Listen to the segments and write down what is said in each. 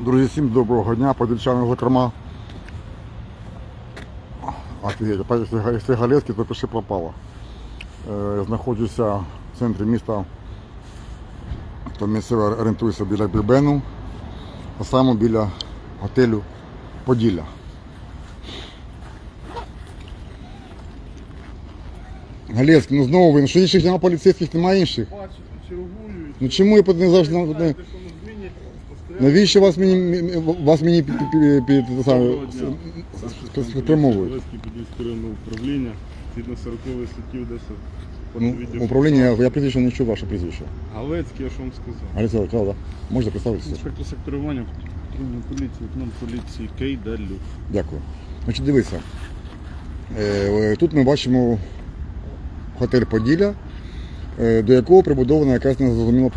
Друзі, всім доброго дня, подільчани, зокрема. Офігеть, якщо га- якщо Галецький, то пиши пропало. Е, знаходжуся в центрі міста, то місцево орієнтуюся біля Бібену, а саме біля готелю Поділля. Галецький, ну знову ви, ну що інших немає поліцейських, немає інших. Бачите, чергують. Ну чому я не завжди не, Знаєте, що на зміні постійно Навіщо вас мені вас мені під, під, під, під, саме, спрямовують? Управління, згідно 40 статті Одеса. Ну, управління, я, я прізвище не чув ваше прізвище. Галецький, я ж вам сказав. Аліса Калда, можете представитися? Інспектор секторування патрульної поліції, лейтенант поліції Кейдалю. Дякую. Значить, дивіться. Е, тут ми бачимо готель Поділля, е, до якого прибудована якась незрозуміла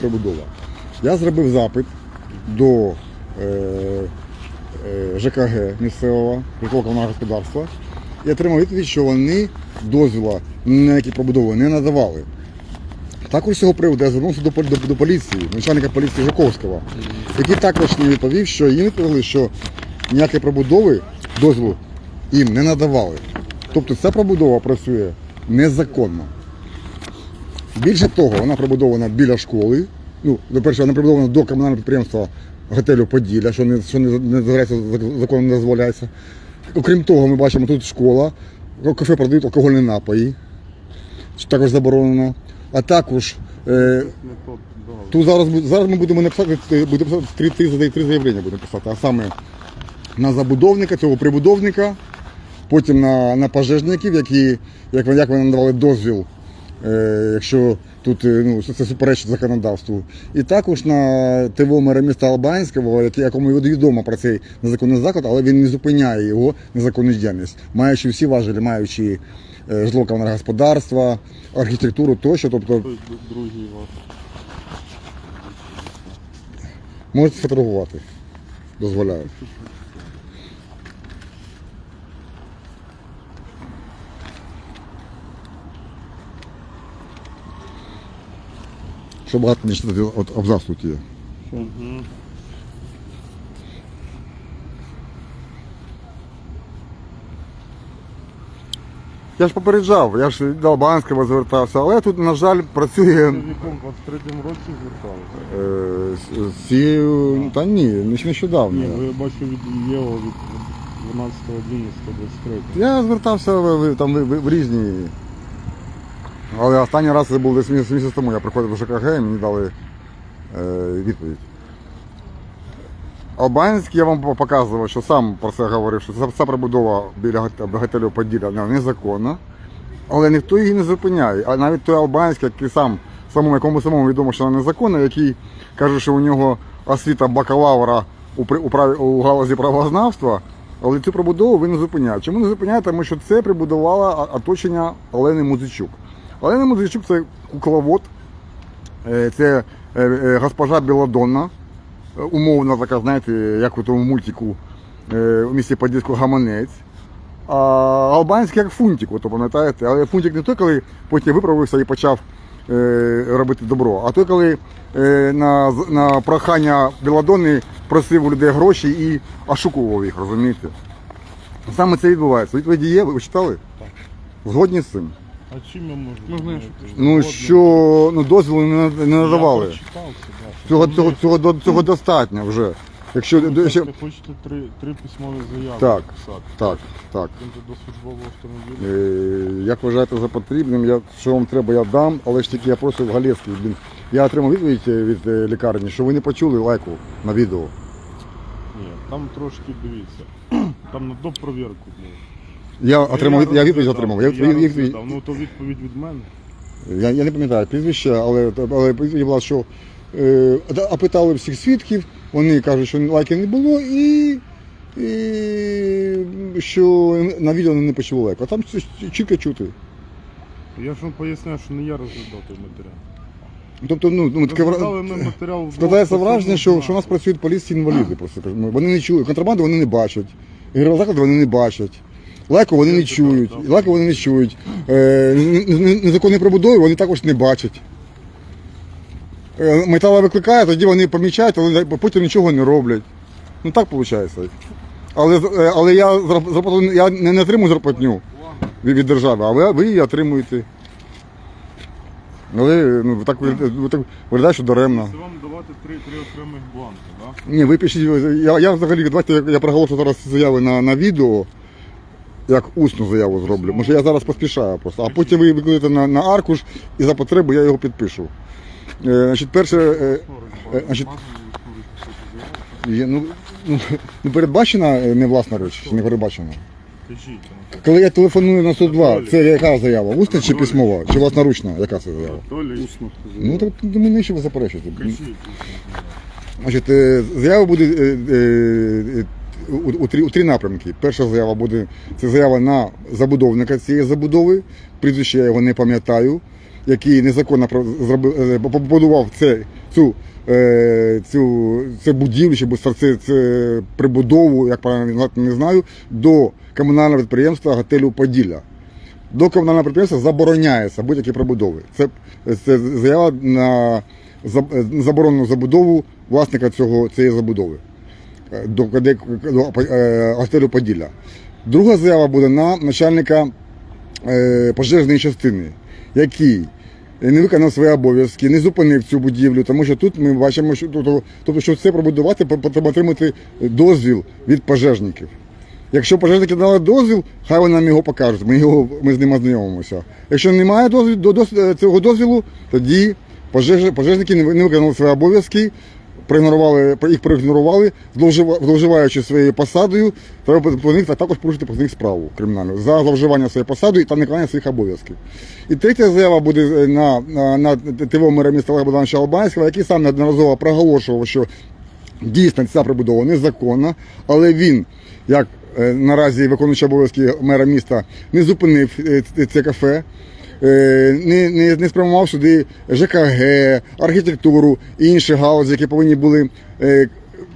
прибудова. Я зробив запит до е, е, ЖКГ місцевого житлово-комунального господарства і отримав відповідь, що вони дозвіла на які пробудови не надавали. Також цього приводу я звернувся до, до, до поліції, начальника поліції Жуковського, який також мені відповів, що їм відповіли, що ніякої пробудови дозволу їм не надавали. Тобто ця пробудова працює незаконно. Більше того, вона пробудована біля школи. Ну, по-перше, вона прибудована до комунального підприємства готелю Поділля, що не, що не, не законом не дозволяється. Окрім того, ми бачимо тут школа, кафе продають алкогольні напої, що також заборонено. А також е. Тут зараз, зараз ми будемо написати, е, будемо три, три, три заявлення будемо писати, а саме на забудовника, цього прибудовника, потім на, на пожежників, які, як, як вони надавали дозвіл, якщо тут е, ну, це суперечить законодавству. І також на ТВО мера міста Албанського, якому відомо про цей незаконний заклад, але він не зупиняє його незаконну діяльність, маючи всі важелі, маючи е, житло комунальне господарство, архітектуру тощо, тобто другий ваш. Можете сфотографувати. Дозволяю. Що багато не читати от абзац тут є. Угу. Я ж попереджав, я ж до Албанського звертався, але тут, на жаль, працює В якому 23-му році зверталися? е, с- Та ні, не- нещодавно. Ні, бо я бачу від ЄО від 12.11.23. Я звертався в, в- там, в, в, в різні. Але останній раз це був десь місяць, тому. Я приходив в ЖКГ і мені дали е, відповідь. Албанський я вам показував, що сам про це говорив, що ця, прибудова біля гот- готелю Поділля незаконна, але ніхто її не зупиняє. А навіть той албанський, який сам, самому, якому самому відомо, що вона незаконна, який каже, що у нього освіта бакалавра у, у, у галузі правознавства, але цю прибудову він не зупиняє. Чому не зупиняє? Тому що це прибудувала а- оточення Олени Музичук. Олена Музичук це кукловод, е, це е, е, госпожа Білодонна, е, умовна така, знаєте, як у тому мультику у місті Подільську гаманець. А албанський як фунтик, от, пам'ятаєте, але фунтик не той, коли потім виправився і почав робити добро, а той, коли на, на прохання Білодонни просив у людей гроші і ошукував їх, розумієте? Саме це відбувається. Відповіді є, ви читали? Так. Згодні з цим. А чим я можу? Ну, знаєш. Ну що ну, дозволу не, не надавали. Цього, цього, цього, цього достатньо вже. Якщо, Ну, якщо... Ви хочете три, три письмові заяви Так. написати. Так, так. До службового автомобіля. Е, Як вважаєте за потрібним, я, що вам треба, я дам, але ж тільки я просив Галецький. Блін. Я отримав відповідь е, від е, лікарні, що ви не почули лайку на відео. Ні, там трошки дивіться. Там на допровірку було. Я отримав я відповідь отримав. Я, я відповідь- відповідь- розглядав. Ну то відповідь від мене. я, я не пам'ятаю прізвище, але, але відповідь була, що е, да, опитали всіх свідків, вони кажуть, що лайків не було і, і що на відео не почули лайку. А там це чітко чути. Я ж вам поясняю, що не я розглядав той матеріал. Тобто, ну, ну таке вра- ми матеріал Складається враження, що, що у нас працюють поліції інваліди. Просто вони не чують. Контрабанду вони не бачать. Ігрові заклади вони не бачать. Лайку вони не чують. так. Вони не чують. Е, Незаконні прибудови вони також не бачать. е, метала викликає, тоді вони помічають, але потім нічого не роблять. Ну так виходить. Але, е, але я, зарплату, я не, не отримую зарплатню від, від держави, а ви, ви її отримуєте. Але ну, так, так виглядає, що даремно. Це вам давати три, три окремих бланки, так? Ні, ви пишіть, я, я взагалі, давайте я, я проголошу зараз заяви на, на відео, як усну заяву зроблю, що я зараз поспішаю просто, а потім ви викладете на, на аркуш і за потреби я його підпишу. Е, значить, перше, е, е, значить, є, ну, ну, ну, передбачена е, не власна річ, чи не передбачена? Кажіть, ну, Коли я телефоную на 102, це яка заява? Усна чи письмова? Чи власноручна? Яка це заява? Анатолій, Ну, так мені що ви заперечуєте. кажіть. Значить, е, заява буде е, е, у, у, три, у три напрямки. Перша заява буде це заява на забудовника цієї забудови. Прізвище я його не пам'ятаю, який незаконно е, побудував це, цю, е, цю, це будівлю, чи це, це, прибудову, як правильно не знаю, до комунального підприємства готелю Поділля. До комунального підприємства забороняється будь-які прибудови. Це, це заява на заб- заборонену забудову власника цього, цієї забудови до, до, до е, Поділля. Друга заява буде на начальника е, пожежної частини, який не виконав свої обов'язки, не зупинив цю будівлю, тому що тут ми бачимо, що тобто, тобто щоб це пробудувати, потрібно отримати дозвіл від пожежників. Якщо пожежники дали дозвіл, хай вони нам його покажуть. Ми, його, ми з ним ознайомимося. Якщо немає дозвіл, до, дос- цього дозвілу, тоді пожеж, пожежники не виконали свої обов'язки, проігнорували, їх проігнорували, зловжива- зловживаючи своєю посадою, треба по них також порушити по них справу кримінальну за зловживання своєю посадою та невиконання своїх обов'язків. І третя заява буде е, на, на, на ТВ мера міста Олега Богдановича Албанського, який сам неодноразово проголошував, що дійсно ця прибудова незаконна, але він, як е, наразі виконуючий обов'язки мера міста, не зупинив е, це кафе. Е, Не, не, не спрямував сюди ЖКГ, архітектуру і інші галузі, які повинні були е,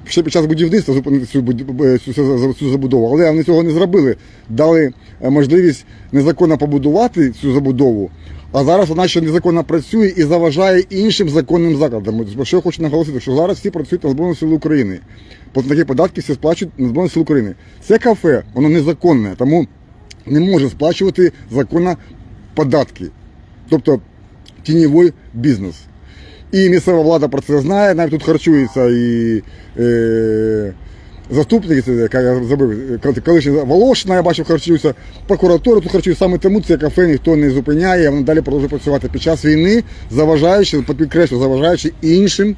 ще під час будівництва зупинити цю, е, цю, цю, забудову. Але вони цього не зробили. Дали можливість незаконно побудувати цю забудову, а зараз вона ще незаконно працює і заважає іншим законним закладам. Що я хочу наголосити, що зараз всі працюють на Збройні Сили України. Такі податки всі сплачують на Збройні Сили України. Це кафе, воно незаконне, тому не може сплачувати законно податки. Тобто тіньовий бізнес. І місцева влада про це знає, навіть тут харчується і е, заступник, це, яка я забив, коли- колишній Волошина, я бачив, харчується, прокуратура тут харчується, саме тому це кафе ніхто не зупиняє, воно далі продовжує працювати під час війни, заважаючи, підкреслю, заважаючи іншим,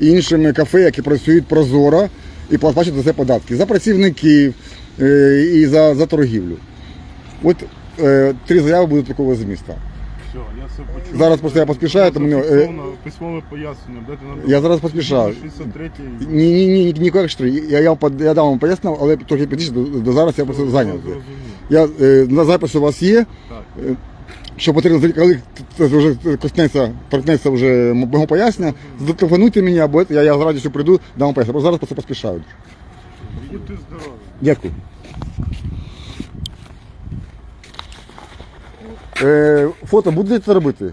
іншим кафе, які працюють прозоро і платять за це податки, за працівників е, і за, за торгівлю. От е, три заяви будуть такого зміста. Все, я все почув. Зараз просто я поспішаю, тому не- е, письмове пояснення. Дайте нам Я зараз поспішаю. 63 Ні, ні, ні, ніяких штри. Я, я, под- я дав вам пояснив, але трохи пізніше, до, до зараз я просто зайнятий. Я, е, на запис у вас є, Так. е, що потрібно, зайти, коли це вже коснеться, торкнеться вже мого пояснення, зателефонуйте мені, або я, я з радістю прийду, дам вам пояснення. Бо зараз просто поспішаю. Будьте здорові. Дякую. Е, фото будете робити? Е,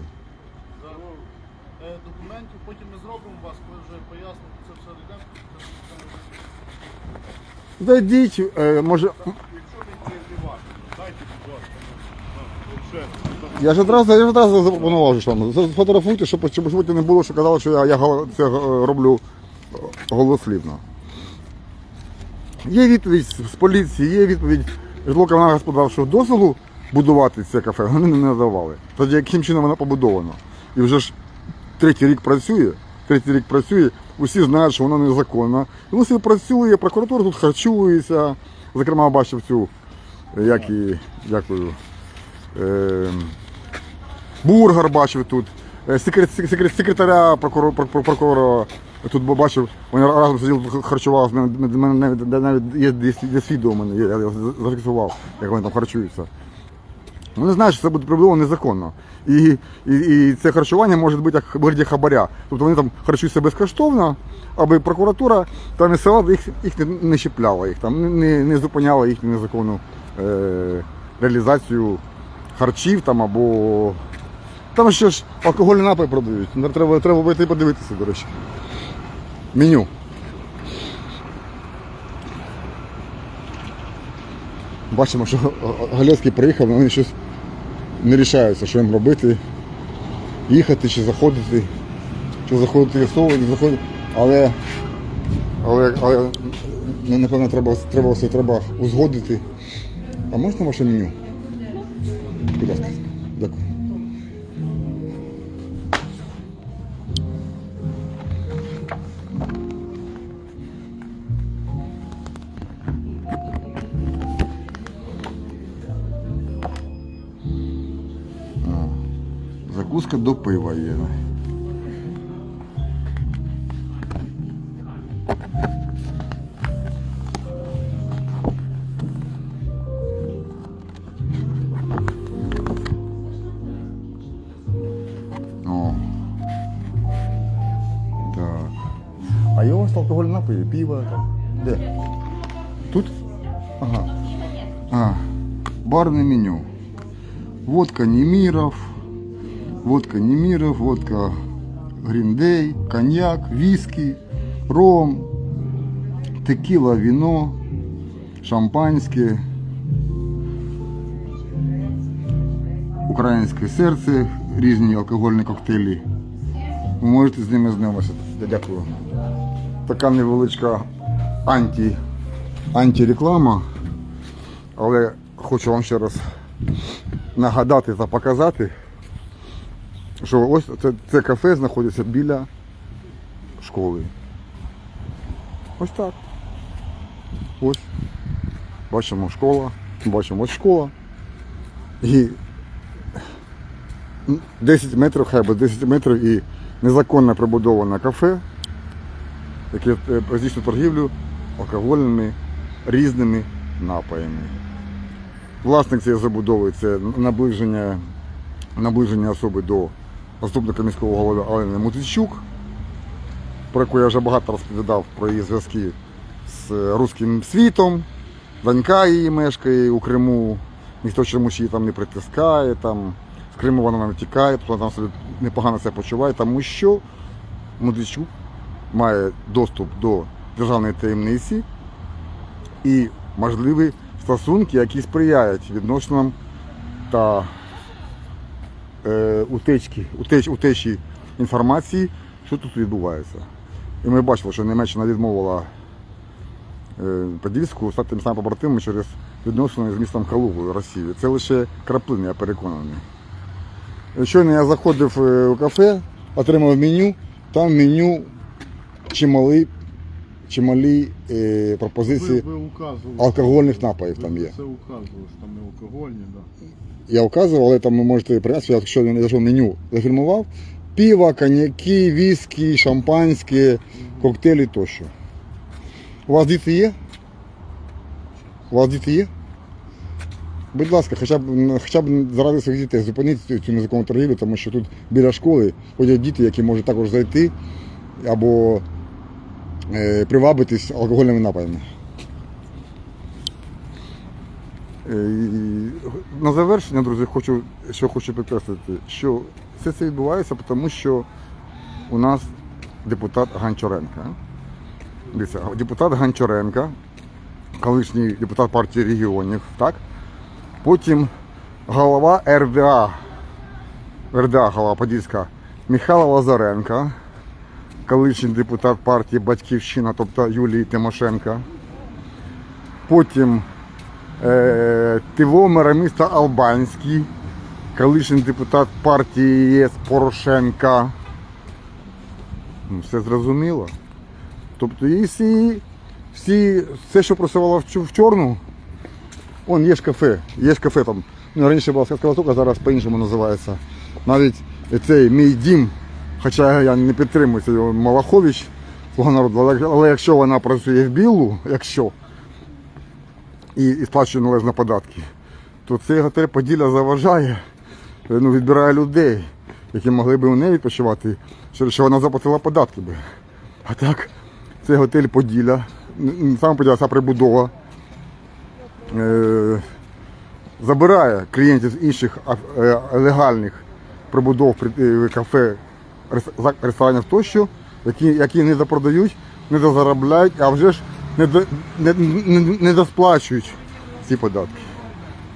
Документів потім ми зробимо вас, коли вже пояснити це все йде. Зайдіть, е, може. Якщо не не важко, дайте, будь ласка. Я ж одразу, я ж одразу запропонував що вам. Сфотографуйте, щоб, щоб потім не було, що казали, що я, я гол- це е, роблю е, голослівно. Є відповідь з поліції, є відповідь житлово-комунального господарства, дозволу будувати це кафе вони не надавали. Тоді яким чином воно побудовано. І вже ж третій рік працює, третій рік працює, усі знають, що воно незаконно. Воно собі працює, прокуратура тут харчується. Зокрема, бачив цю, е, як і, дякую, е, Бургар бачив тут, е, секрет, секрет, секретаря прокурора, прокурора тут бачив, вони разом сиділи, тут харчували, мене, навіть, є у мене, я зафіксував, як вони там харчуються. Вони знають, що це буде прибудовано незаконно. І, і, і це харчування може бути як вигляді хабаря. Тобто вони там харчуються безкоштовно, аби прокуратура та місцева їх, їх не, не щепляла, їх там не, не зупиняла їхню незаконну е, реалізацію харчів там або Там ще ж алкогольний напій продають. Треба, треба пойти подивитися, до речі. Меню. Бачимо, що Галецький приїхав, але щось не рішаються, що їм робити. Їхати чи заходити, чи заходити в СОВ, не заходити. Але, але, але ну, напевно, треба, треба все треба узгодити. А можна ваше меню? Будь ласка. Закуска до пива є. О. Так. А є у вас алкогольні напої, пиво там? Де? Тут? Ага. А, барне меню. Водка Немиров, Водка Немиров, водка Гриндей, коньяк, виски, ром, текила, вино, шампанське, українське серце, різні алкогольні коктейлі. Ви можете з ними знайомитися. Дякую. Така невеличка анті, антиреклама, але хочу вам ще раз нагадати та показати, що ось це, це кафе знаходиться біля школи. Ось так. Ось. Бачимо школа, бачимо ось школа. І 10 метрів, хай би 10 метрів і незаконно прибудоване кафе, яке е, здійснює торгівлю алкогольними різними напоями. Власник цієї забудови це наближення, наближення особи до заступника міського голови Олени Мутичук, про яку я вже багато розповідав про її зв'язки з руським світом. Донька її мешкає у Криму, ніхто чомусь її там не притискає, там, з Криму вона не тікає, тобто там собі непогано себе почуває, тому що Мудричук має доступ до державної таємниці і можливі стосунки, які сприяють відносинам та е, утечки, утеч, утечі інформації, що тут відбувається. І ми бачили, що Німеччина відмовила е, Подільську стати тим самим побратимом через відносини з містом Калугою Росії. Це лише краплини, я переконаний. Щойно я заходив е, у кафе, отримав меню, там меню чималі, чималі е, пропозиції ви указували. алкогольних напоїв Ви там є. Це указували, що там не алкогольні, да. Я вказував, але там ви можете прийняти, якщо я зайшов меню, зафільмував. Пиво, коньяки, віскі, шампанське, коктейлі тощо. У вас діти є? У вас діти є? Будь ласка, хоча б, хоча б заради своїх дітей зупиніть цю- незаконну торгівлю, тому що тут біля школи ходять діти, які можуть також зайти або привабитись алкогольними напоями. Е, На завершення, друзі, хочу, що хочу підкреслити, що все це відбувається, тому що у нас депутат Гончаренко. Дивіться, депутат Гончаренко, колишній депутат партії регіонів, так? Потім голова РДА, РДА голова Подільська Михайло Лазаренко, колишній депутат партії Батьківщина, тобто Юлії Тимошенко. Потім е, Тивомера міста Албанський, колишній депутат партії ЄС Порошенка. Ну, все зрозуміло. Тобто і всі, всі, все, що просувало в, в чорну, он є ж кафе, є ж кафе там. Ну, раніше була сказка зараз по-іншому називається. Навіть цей мій дім, хоча я не підтримую цей Малахович, свого народу, але, якщо вона працює в білу, якщо, і, і сплачує належні податки, то цей готель Поділля заважає, е, ну, відбирає людей, які могли б у неї відпочивати, через що вона заплатила податки би. А так, це готель Поділля, не саме Поділля, ця прибудова. Е, забирає клієнтів з інших е, легальних прибудов е, кафе, ресторанів тощо, які, які не допродають, не дозаробляють, а вже ж не, до- не, не, не досплачують ці податки.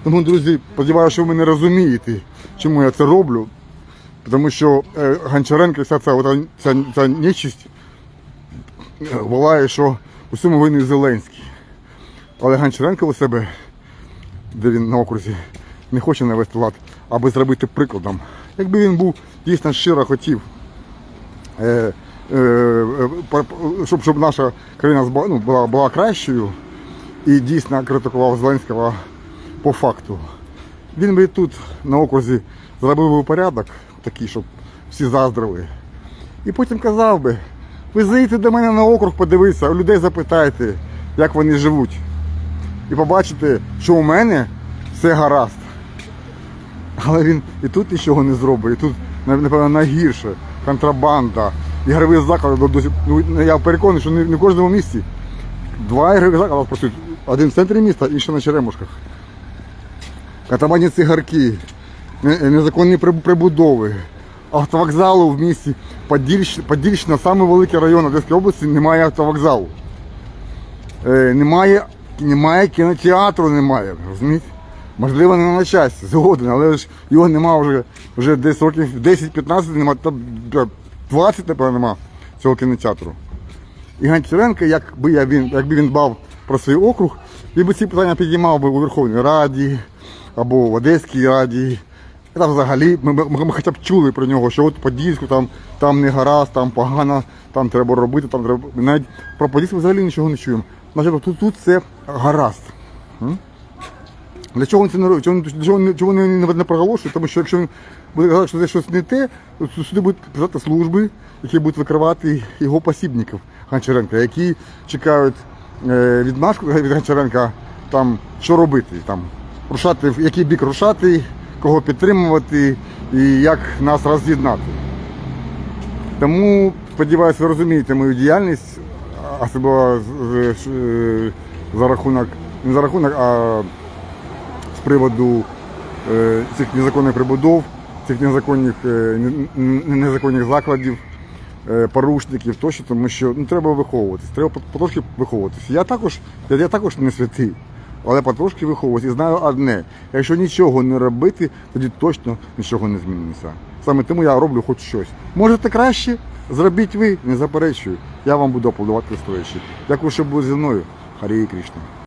Тому, друзі, сподіваюся, що ви мене розумієте, чому я це роблю. Тому що е, Гончаренко, вся ця, ота- ця, ця нечисть е, волає, що у цьому винний Зеленський. Але Гончаренко у себе, де він на окрузі, не хоче навести лад, аби зробити прикладом. Якби він був дійсно щиро хотів, щоб, щоб наша країна ну, була, була кращою і дійсно критикував Зеленського по факту. Він би тут на окрузі зробив би порядок, такий, щоб всі заздрили. І потім казав би, ви заїдьте до мене на округ, подивитися, у людей запитайте, як вони живуть. І побачите, що у мене все гаразд. Але він і тут нічого не зробить, і тут, напевно, найгірше. Контрабанда, ігрові заклади. Ну, я переконаний, що не, в кожному місті. Два ігрові заклади працюють. Один в центрі міста, інший на Черемушках. Катамані цигарки, незаконні прибудови, автовокзалу в місті Подільщ- Подільщина, саме великий район Одеської області, немає автовокзалу. Е, немає, немає кінотеатру, немає, розумієте? Можливо, не на часі, згоден, але ж його нема вже, вже десь років 10-15 нема, та 20, напевно, нема цього кінотеатру. І Гончаренко, якби, я він, якби він дбав про свій округ, він би ці питання підіймав би у Верховній Раді або в Одеській Раді. Та взагалі ми, ми, ми хоча б чули про нього, що от Подільську там, там не гаразд, там погано, там треба робити, там треба. Навіть про Подільську взагалі нічого не чуємо. Значить, тут, тут це гаразд. Для чого він це не робить? Чого, чого, не, не проголошує? Тому що якщо він буде казати, що це щось не те, то сюди будуть писати служби, які будуть викривати його посібників Гончаренка, які чекають е, відмашку від Гончаренка, там, що робити, там, рушати, в який бік рушати, кого підтримувати і як нас роз'єднати. Тому, сподіваюся, ви розумієте мою діяльність, особливо за рахунок, не за рахунок, а приводу е, цих незаконних прибудов, цих незаконних, е, незаконних закладів, е, порушників тощо, тому що ну, треба виховуватись, треба потрошки виховуватись. Я також, я, я також не святий, але потрошки виховуватись. І знаю одне, якщо нічого не робити, тоді точно нічого не зміниться. Саме тому я роблю хоч щось. Можете краще, зробіть ви, не заперечую. Я вам буду аплодувати стоячи. Дякую, що були зі мною. Харі Кришна.